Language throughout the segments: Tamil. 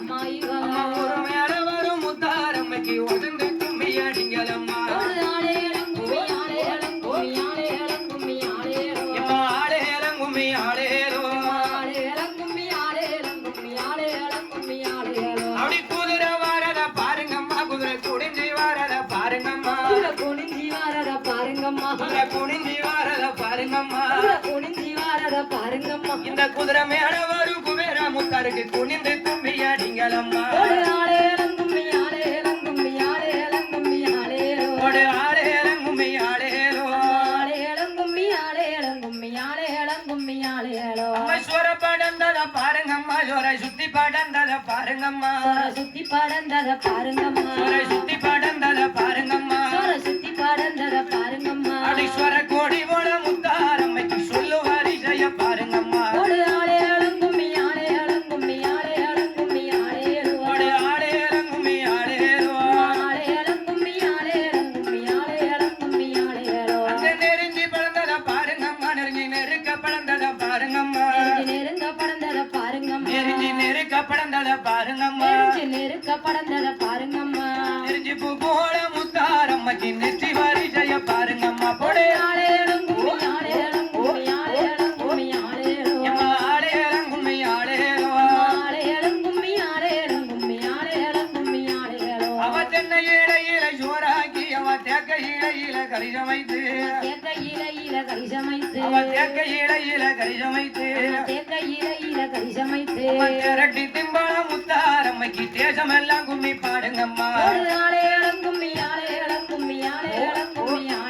அம்மா ஒரு மேல வரும் முத்தாரம்மைக்கு உடந்து கும்மி அடிங்கலம்மா பாருங்கம்மா. குனிஞ்சி வாரத பாருங்கம்மா. குனிஞ்சி அத பாருங்கம்மா. இந்த குதிரை மேல வரும் குபேரா முத்தாருக்கு குனிந்து கும்பி அடிங்களம்மா பாருங்கம்மா ஜோரை சுத்தி படந்தத பாருங்கம்மா. சுத்தி படந்தத பாருங்கம்மா. சுத்தி படந்தத பாருங்கம்மா. சுத்தி படந்தத பாருங்கம்மா. அடீஸ்வர கோடி படந்தத பாருங்கம்மா. தெரிஞ்சு பூ போல முத்தாரம்மக்கு நெற்றி வரிசைய பாருங்கம்மா பொடையாளே அவ தென்னை இடையில சோர இல கரிசமைத்து தேக்க இல இல கரிசமைத்து தேக்க இல இல கரிசமைத்து தேக்க இல இல கரிசமைத்து. திரட்டி திம்பாள முத்தாரம்மைக்கு தேசமெல்லாம் கும்மி பாடுங்கம்மா. ஆளே கும்மி ஆளே கும்மி ஆளே கும்மி ஆளே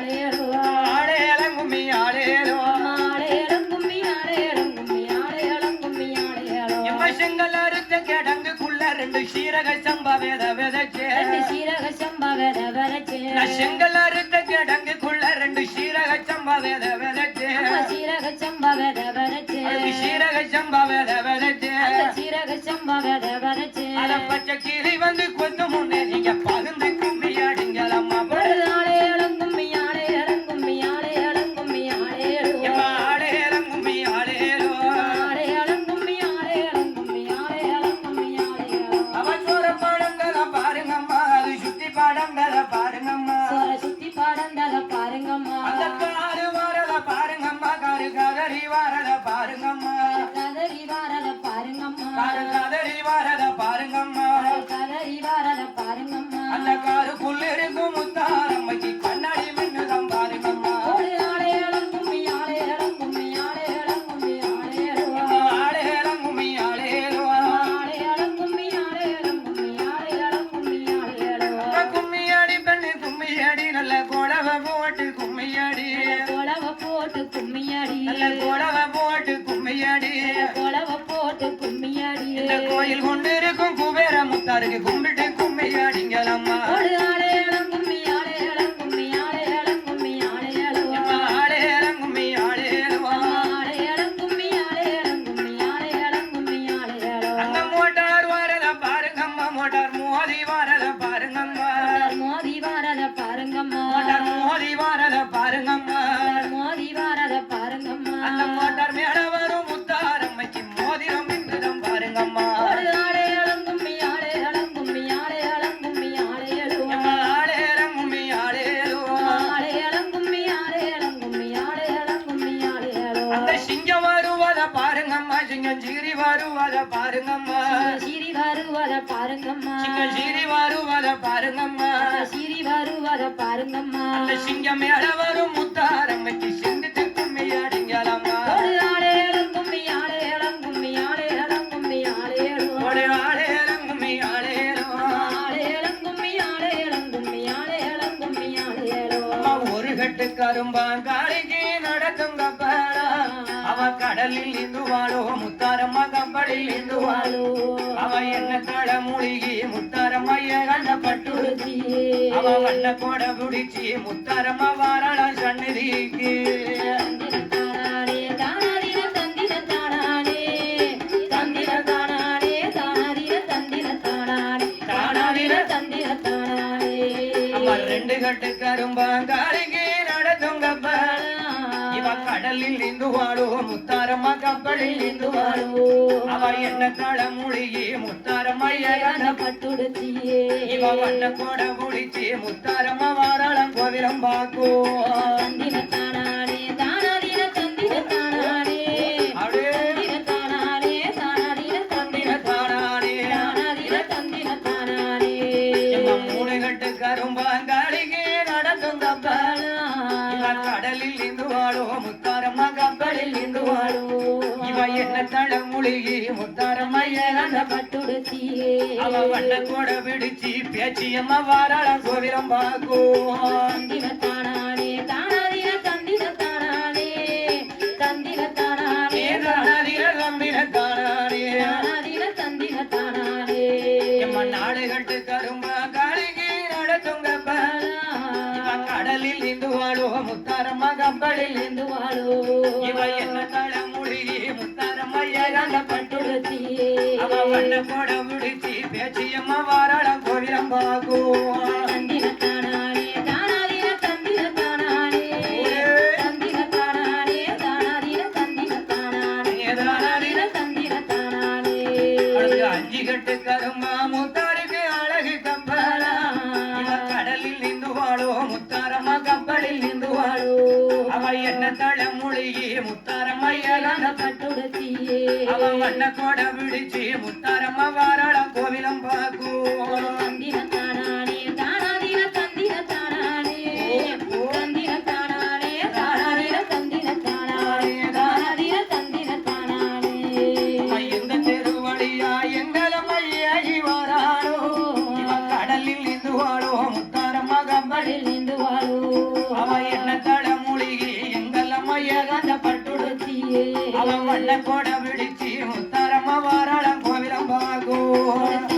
செங்கல் அறுத்த கிடங்குக்குள்ள ரெண்டு சீரக சம்பா வேத வரச்சு சீரக சம்பா வேத வரச்சு சீரக சம்பா வேத வரச்சு சீரக சம்பா வேத வரச்சு பச்சை கீரை கோயில் கொண்டிருக்கும் குபேர முத்தாருக்கு கும்பிட்டு கும்மையாடிங்களம்மா பாருங்கம்மா. சிரி வருவத பாருங்கம்மா. சிரி வருவத பாருங்கம்மா. சிரி வருவத பாருங்கம்மா. அந்த சிங்கம் மேல வரும் முத்தாரங்கைக்கு சிந்தித்து கும்மி அடிங்கலாமா ஒரு ஆளேலம் கும்மி ஆளேலம் கும்மி ஆளேலம் கும்மி ஆளேலம் ஒரு ஆளேலம் கும்மி ஆளேலம் ஆளேலம் கும்மி ஆளேலம் கும்மி ஆளேலம் கும்மி ஆளேலம் ஒரு கட்டு கரும்பாங்காளி ಕಡಲಿಲ್ಲಿಂದುವಾಳು ಮುತ್ತಾರಮ್ಮ ಕಂಬಳಿಲ್ಲಿಂದುವಾಳು ಅವ ಎನ್ನ ಕಡ ಮುಳುಗಿ ಮುತ್ತಾರಮ್ಮಯ್ಯ ಗಂಡ ಪಟ್ಟು ಅವ ಗಂಡ ಕೊಡ ಗುಡಿಚಿ ಮುತ್ತಾರಮ್ಮ ವಾರಳ ಸಣ್ಣದಿಗೆ ரெண்டு கட்டு கரும்பாங்காரி ಕಡಲಿಲ್ಲಿಂದುವಾಡು ಮುತ್ತಾರಮ್ಮ ಕಬ್ಬಳಿಲ್ಲಿಂದುವಾಡು ಅವೆನ್ನ ಕಳ ಮುಳಿಗೆ ಮುತ್ತಾರಮ್ಮ ಎನ್ನ ಪಟ್ಟುಡುತ್ತಿಯೇ ಇವನ್ನ ಕೊಡ ಮುಳಿಚಿ ಮುತ್ತಾರಮ್ಮ ವಾರಳ ಕೋವಿಲಂಬಾಕು ತಂದಿನ ತಾಣ ಇವ ಎನ್ನ ತಳ ಮುಳುಗಿ ಮುತ್ತಾರಮ್ಮಯ್ಯನ ಪಟ್ಟುಡುತ್ತಿಯೇ ಅವ ವಣ್ಣ ಕೊಡ ಬಿಡಿಸಿ ಪ್ಯಾಚಿಯಮ್ಮ ವಾರಾಳ ಸೋವಿರಂಬಾಗೋ ಅಂದಿನ ತಾಳ ಮುತ್ತಾರ ಮಗ ಬಳಿಲೆಂದು ಮಾಡು ಇವ ಎಲ್ಲ ತಳ ಮುಡಿಗಿ ಮುತ್ತಾರ ಮಯ್ಯ ಗಂಡ ಪಟ್ಟುಡತಿ ಕೊಡ ಮುಡಿತಿ ಬೇಚಿಯಮ್ಮ ವಾರಳ மண்டல மொழியே முத்தாரம்மையலான பட்டுடத்தியே அவன் வண்ண கொட விழிச்சி முத்தாரம்மா வாராள கோவிலம் பாக்கு வந்த பட்டுடுத்தியே அவன் வல்ல கோட விடுச்சி உத்தாரம்மா வாராளம் கோவிலம் பாகும்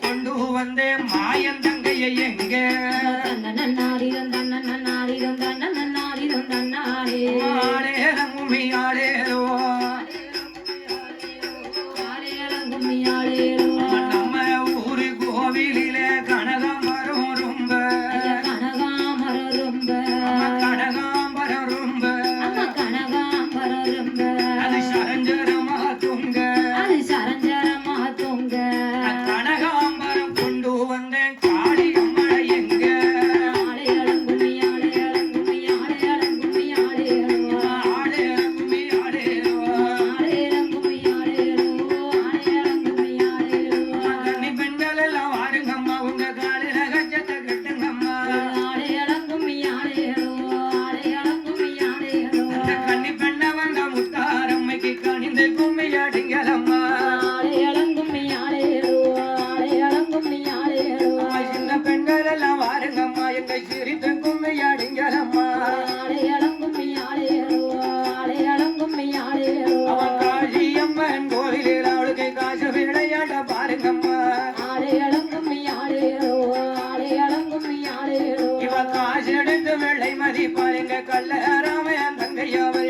ஊருக்கு வந்தேன் மாயன் தங்கைய எங்க? நன்னாரிதம் தன்னாரிதம் தன்னாரிதம் தன்னாரே. ஆடே உமி ஆடேதோ your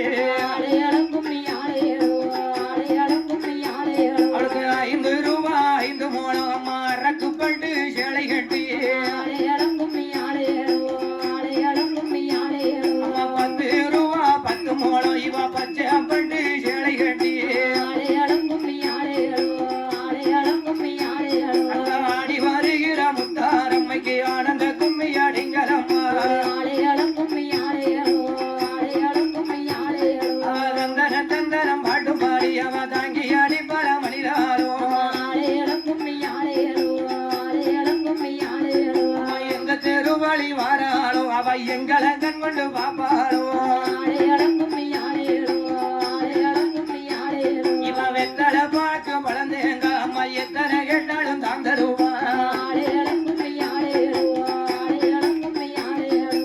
எத்தனை கேட்டாலும் தான் தருவா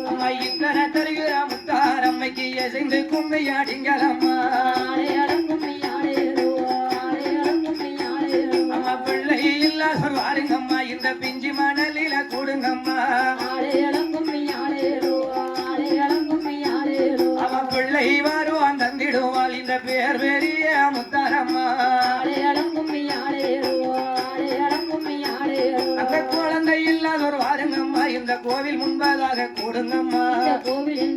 அம்மா இத்தனை தருகிற முத்தாரம்மைக்கு எசைந்து கும்மையாடிங்களம்மா. அம்மா பிள்ளை இந்த பிஞ்சி மணலில கூடுங்கம்மா. ஆளே பிள்ளை வருவான் தந்திடுவாள். இந்த பேர் பெரிய முத்தா அந்த குழந்தை இல்லாதவர் வாருங்கம்மா. இந்த கோவில் முன்பதாக கூடுங்கம்மா. கோவில்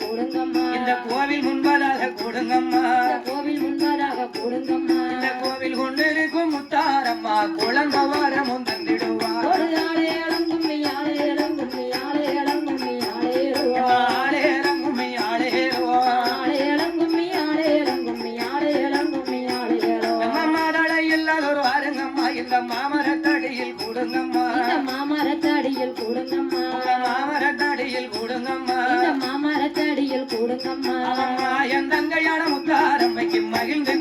கூடுங்கம்மா இந்த கோவில் முன்பதாக கூடுங்கம்மா. கோவில் முன்பதாக கூடுங்கம்மா. இந்த கோவில் கொண்டிருக்கும் கூடுங்கம்மா. அம்மா என் தங்கையான முத்தாரம்மைக்கு மகிழ்ந்து